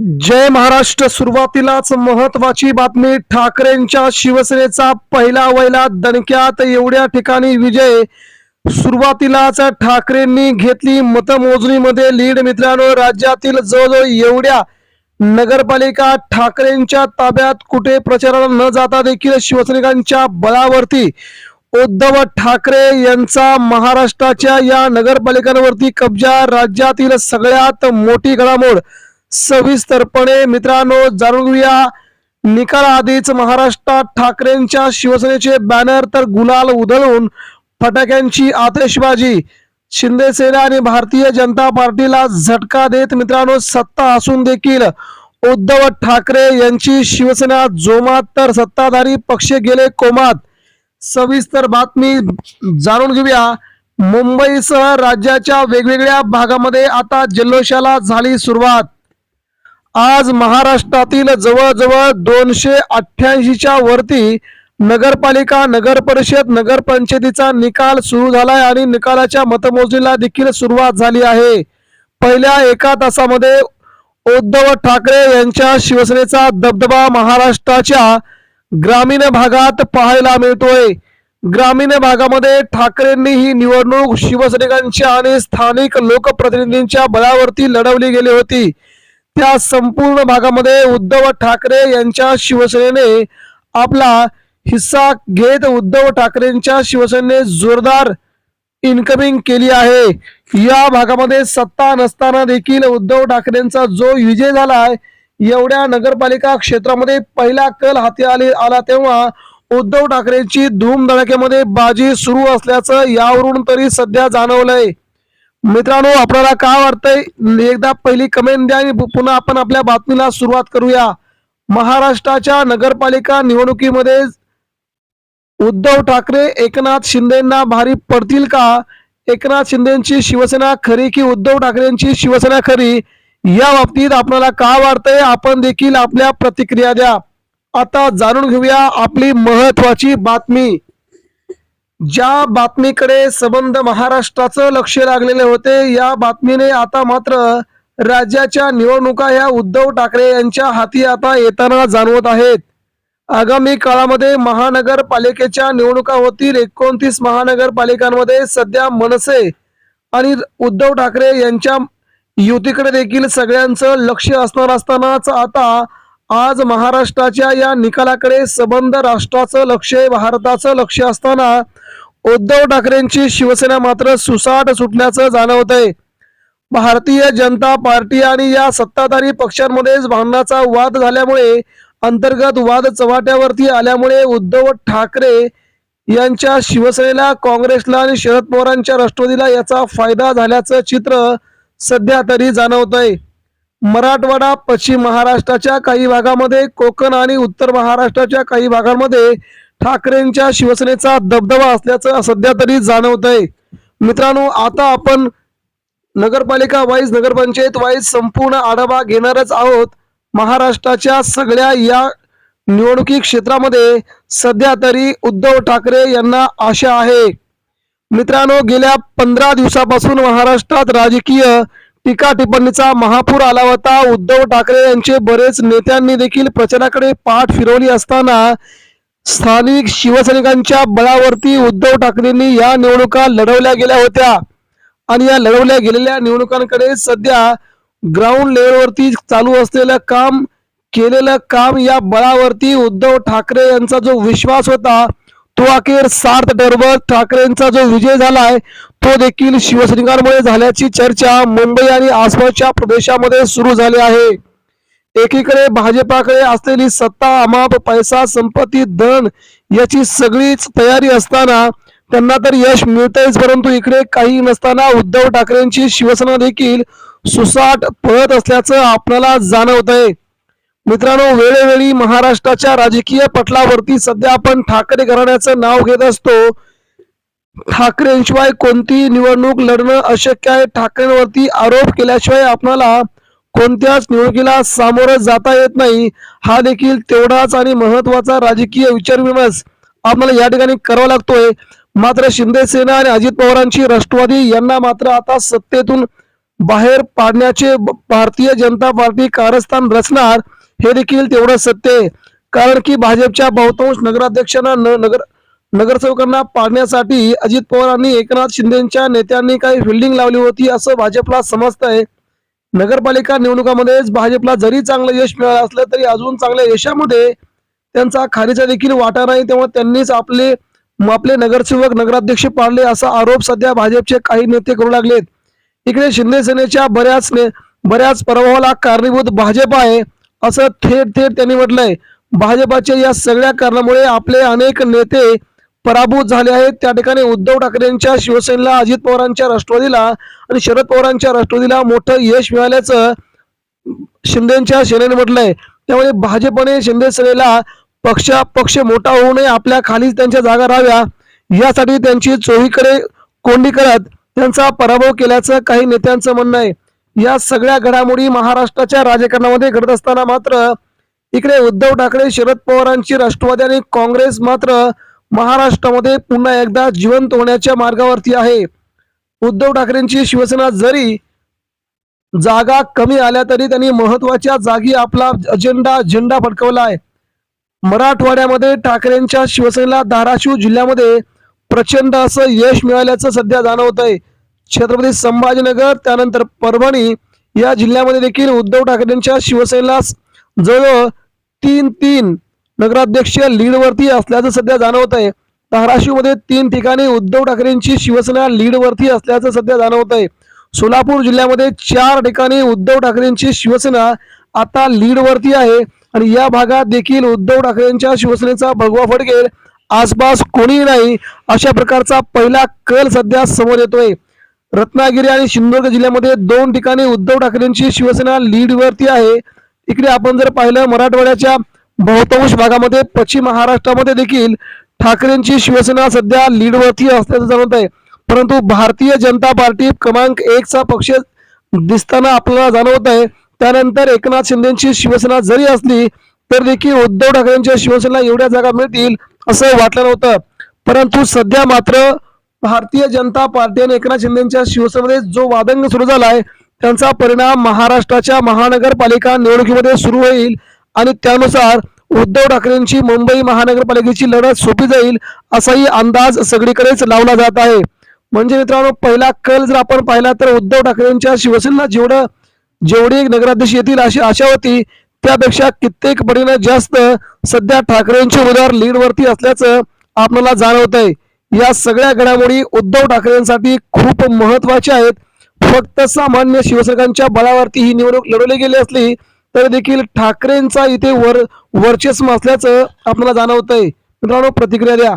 जय महाराष्ट्र. सुरुवातीलाच महत्वाची बातमी. ठाकरेंच्या शिवसेनेचा पहिला वैला दणक्यात एवढ्या ठिकाणी विजय. सुरुवातीलाच ठाकरेंनी घेतली मतमोजणीमध्ये लीड मित्रांनो राज्यातील जवळजवळ एवढ्या नगरपालिका ठाकरेंच्या ताब्यात कुठे प्रचाराला न जाता देखील शिवसैनिकांच्या बळावरती उद्धव ठाकरे यांचा महाराष्ट्राच्या या नगरपालिकांवरती कब्जा राज्यातील सगळ्यात मोठी घडामोड. सविस्तरपणे मित्रांनो जाणून घेऊया. निकाल आधीच महाराष्ट्रात ठाकरेंच्या शिवसेनेचे बॅनर तर गुलाल उधळून फटाक्यांची आतषबाजी. शिंदेसेना आणि भारतीय जनता पार्टीला झटका देत मित्रांनो सत्ता असून देखील उद्धव ठाकरे यांची शिवसेना जोमात तर सत्ताधारी पक्ष गेले कोमात. सविस्तर बातमी जाणून घेऊया. मुंबईसह राज्याच्या वेगवेगळ्या भागामध्ये आता जल्लोषाला झाली सुरुवात. आज महाराष्ट्रातील जवळजवळ दोनशे अठ्ठ्याऐंशीच्या वरती नगरपालिका नगर परिषद नगरपंचायतीचा निकाल सुरू झालाय आणि निकालाच्या मतमोजणीला देखील सुरुवात झाली आहे. पहिल्या एका तासामध्ये उद्धव ठाकरे यांच्या शिवसेनेचा दबदबा महाराष्ट्राच्या ग्रामीण भागात पाहायला मिळतोय. ग्रामीण भागामध्ये ठाकरेंनी ही निवडणूक शिवसैनिकांच्या आणि स्थानिक लोकप्रतिनिधींच्या बळावरती लढवली गेली होती. त्या संपूर्ण भागामध्ये उद्धव ठाकरे यांच्या शिवसेनेने आपला हिस्सा घेत उद्धव ठाकरेंच्या शिवसेनेने जोरदार इन्कमिंग केली आहे. या भागामध्ये सत्ता नसताना देखील उद्धव ठाकरेंचा जो विजय झालाय एवढ्या नगरपालिका क्षेत्रामध्ये पहिला कल हाती आले आला तेव्हा उद्धव ठाकरेंची धूमधडाक्यामध्ये बाजी सुरू असल्याचं यावरून तरी सध्या जाणवलंय. मित्रांनो आपल्याला काय वाटतंय? एकदा पहिली कमेंट द्या आणि पुन्हा आपण आपल्या बातमीला सुरुवात करूया. महाराष्ट्राच्या नगरपालिका निवडणुकीमध्ये उद्धव ठाकरे एकनाथ शिंदेना भारी पडतील का? एकनाथ शिंदेची शिवसेना खरी की उद्धव ठाकरेंची शिवसेना खरी? या बाबतीत आपल्याला काय वाटतंय? आपण देखील आपल्या प्रतिक्रिया द्या. आता जाणून घेऊया आपली महत्वाची बातमी. ज्या बातमीकडे संबंध महाराष्ट्राचं लक्ष लागलेले होते या बातमीने आता मात्र राज्याच्या निवडणुका ह्या उद्धव ठाकरे यांच्या हाती आता येताना जाणवत आहेत. आगामी काळामध्ये महानगरपालिकेच्या निवडणुका होतील. एकोणतीस महानगरपालिकांमध्ये सध्या मनसे आणि उद्धव ठाकरे यांच्या युतीकडे देखील सगळ्यांचं लक्ष असणार असतानाच आता आज महाराष्ट्राच्या या निकालाकडे सबंध राष्ट्राचं लक्ष आहे भारताचं लक्ष असताना उद्धव ठाकरेंची शिवसेना मात्र सुसाट सुटल्याचं जाणवत आहे. भारतीय जनता पार्टी आणि या सत्ताधारी पक्षांमध्येच भांडणाचा वाद झाल्यामुळे अंतर्गत वाद चव्हाट्यावरती आल्यामुळे उद्धव ठाकरे यांच्या शिवसेनेला काँग्रेसला आणि शरद पवारांच्या राष्ट्रवादीला याचा फायदा झाल्याचं चित्र सध्या तरी जाणवत आहे मराठवाडा पश्चिम महाराष्ट्राच्या काही भागामध्ये कोकण आणि उत्तर महाराष्ट्राच्या काही भागांमध्ये ठाकरेंच्या शिवसेनेचा दबदबा असल्याचं सध्या तरी जाणवत आहे मित्रांनो आता आपण नगरपालिका वाईज नगरपंचायत वाईज संपूर्ण आढावा घेणारच आहोत. महाराष्ट्राच्या सगळ्या या निवडणुकी क्षेत्रामध्ये सध्या तरी उद्धव ठाकरे यांना आशा आहे. मित्रांनो गेल्या पंधरा दिवसापासून महाराष्ट्रात राजकीय टीका टिप्पणीचा महापूर आला होता. उद्धव ठाकरे यांचे बरेच नेत्यांनी देखील प्रचाराकडे पाठ फिरवली असताना स्थानिक शिवसैनिकांच्या बळावरती उद्धव ठाकरेंनी या निवडणुका लढवल्या गेल्या होत्या. आणि या लढवल्या गेलेल्या निवडणुकांकडे सध्या ग्राउंड लेवलवरती चालू असलेलं काम केलेलं काम या बळावरती उद्धव ठाकरे यांचा जो विश्वास होता तो अखेर सार्थ ठरवत ठाकरेंचा जो विजय झालाय तो देखील शिवसैनिकांमुळे झाल्याची चर्चा मुंबई आणि आसपासच्या प्रदेशामध्ये सुरू झाली आहे. एकीकडे भाजपाकडे असलेली सत्ता अमाप पैसा संपत्ती धन याची सगळीच तयारी असताना त्यांना तर यश मिळतंयच परंतु इकडे काही नसताना उद्धव ठाकरेंची शिवसेना देखील सुसाट पळत असल्याचं आपल्याला जाणवत आहे मित्रांनो वेळोवेळी महाराष्ट्राच्या राजकीय पटलावरती सध्या आपण ठाकरे घराण्याचं नाव घेत असतो. ठाकरेंशिवाय कोणती निवडणूक लढणं अशक्य आहे? ठाकरेंवरती आरोप केल्याशिवाय आपणाला कोणत्याच निवडणुकीला सामोरं जाता येत नाही. हा देखील तेवढाच आणि महत्त्वाचा राजकीय विचारविमर्श आपल्याला या ठिकाणी करावा लागतोय. मात्र शिंदे सेना आणि अजित पवारांची राष्ट्रवादी यांना मात्र आता सत्तेतून बाहेर पाडण्याचे भारतीय जनता पार्टी कारस्थान रचणार. हे देखील तेवढं सत्य आहे. कारण की भाजपच्या बहुतांश नगराध्यक्षांना न नगर नगरसेवकांना पाडण्यासाठी अजित पवारांनी एकनाथ शिंदेच्या नेत्यांनी काही फिल्डिंग लावली होती असं भाजपला समजतंय नगरपालिका निवडणुकामध्येच भाजपला जरी चांगलं यश मिळालं असलं तरी अजून चांगल्या यशामध्ये त्यांचा खालीचा देखील वाटा नाही. तेव्हा त्यांनीच आपले आपले नगरसेवक नगराध्यक्ष पाडले असा आरोप सध्या भाजपचे काही नेते करू लागलेत. इकडे शिंदे सेनेच्या बऱ्याच ने बऱ्याच पराभवाला कारणीभूत भाजप आहे. असं थेट थेट त्यांनी म्हटलंय. भाजपाच्या या सगळ्या कारणामुळे आपले अनेक नेते पराभूत झाले आहेत. त्या ठिकाणी उद्धव ठाकरेंच्या शिवसेनेला अजित पवारांच्या राष्ट्रवादीला आणि शरद पवारांच्या राष्ट्रवादीला मोठं यश मिळाल्याचं शिंदेच्या सेनेने म्हटलंय. त्यामुळे भाजपने शिंदे सेनेला पक्ष पक्ष मोठा होऊ नये आपल्या खालीच त्यांच्या जागा राहाव्या. यासाठी त्यांची चोहीकडे कोंडी करत त्यांचा पराभव केल्याचं काही नेत्यांचं म्हणणं आहे. या सगळ्या घडामोडी महाराष्ट्राच्या राजकारणामध्ये घडत असताना मात्र इकडे उद्धव ठाकरे शरद पवारांची राष्ट्रवादी आणि काँग्रेस मात्र महाराष्ट्रामध्ये पुन्हा एकदा जिवंत होण्याच्या मार्गावरती आहे. उद्धव ठाकरेंची शिवसेना जरी जागा कमी आल्या तरी त्यांनी महत्त्वाच्या जागी आपला अजेंडा झेंडा फडकवला आहे. मराठवाड्यामध्ये ठाकरेंच्या शिवसेनेला धाराशिव जिल्ह्यामध्ये प्रचंड असं यश मिळाल्याचं सध्या जाणवत आहे छत्रपती संभाजीनगर त्यानंतर परभणी या जिल्ह्यामध्ये देखील उद्धव ठाकरेंच्या शिवसेनेला जवळ तीन तीन नगराध्यक्ष लीडवरती असल्याचं सध्या जाणवत आहे. धाराशिवमध्ये तीन ठिकाणी उद्धव ठाकरेंची शिवसेना लीडवरती असल्याचं सध्या जाणवत आहे. सोलापूर जिल्ह्यामध्ये चार ठिकाणी उद्धव ठाकरेंची शिवसेना आता लीडवरती आहे आणि या भागात देखील उद्धव ठाकरेंच्या शिवसेनेचा भगवा फडकेल. आसपास कोणीही नाही. अशा प्रकारचा पहिला कल सध्या समोर येतोय. रत्नागिरी आणि सिंधुदुर्ग जिल्ह्यामध्ये दोन ठिकाणी उद्धव ठाकरेंची शिवसेना लीडवरती आहे. इकडे आपण जर पाहिलं मराठवाड्याच्या बहुतांश भागामध्ये पश्चिम महाराष्ट्रामध्ये देखील ठाकरेंची शिवसेना सध्या लीडवरती असल्याचं जाणवत आहे. परंतु भारतीय जनता पार्टी क्रमांक एकचा पक्ष दिसताना आपल्याला जाणवत आहे. त्यानंतर एकनाथ शिंदेची शिवसेना जरी असली तर देखील उद्धव ठाकरेंच्या शिवसेनेला एवढ्या जागा मिळतील असं वाटलं नव्हतं. परंतु सध्या मात्र भारतीय जनता पार्टी आणि एकनाथ शिंदेच्या शिवसेनेमध्ये जो वादंग सुरू झालाय त्यांचा परिणाम महाराष्ट्राच्या महानगरपालिका निवडणुकीमध्ये सुरू होईल आणि त्यानुसार उद्धव ठाकरेंची मुंबई महानगरपालिकेची लढत सोपी जाईल असाही अंदाज सगळीकडेच लावला जात आहे. म्हणजे मित्रांनो पहिला कल जर आपण पाहिला तर उद्धव ठाकरेंच्या शिवसेनेला जेवढं जेवढी नगराध्यक्ष येतील अशी आशा होती त्यापेक्षा कित्येक पटीनं जास्त सध्या ठाकरेंची उमेदवार लीडवरती असल्याचं आपल्याला जाणवत आहे या सगळ्या घडामोडी उद्धव ठाकरेंसाठी खूप महत्त्वाच्या आहेत. फक्त सामान्य शिवसैनिकांच्या बळावरती ही निवडणूक लढवली गेली असली तरी देखील ठाकरेंचा इथे वर वर्चस्व असल्याचं आपल्याला जाणवत आहे मित्रांनो प्रतिक्रिया द्या.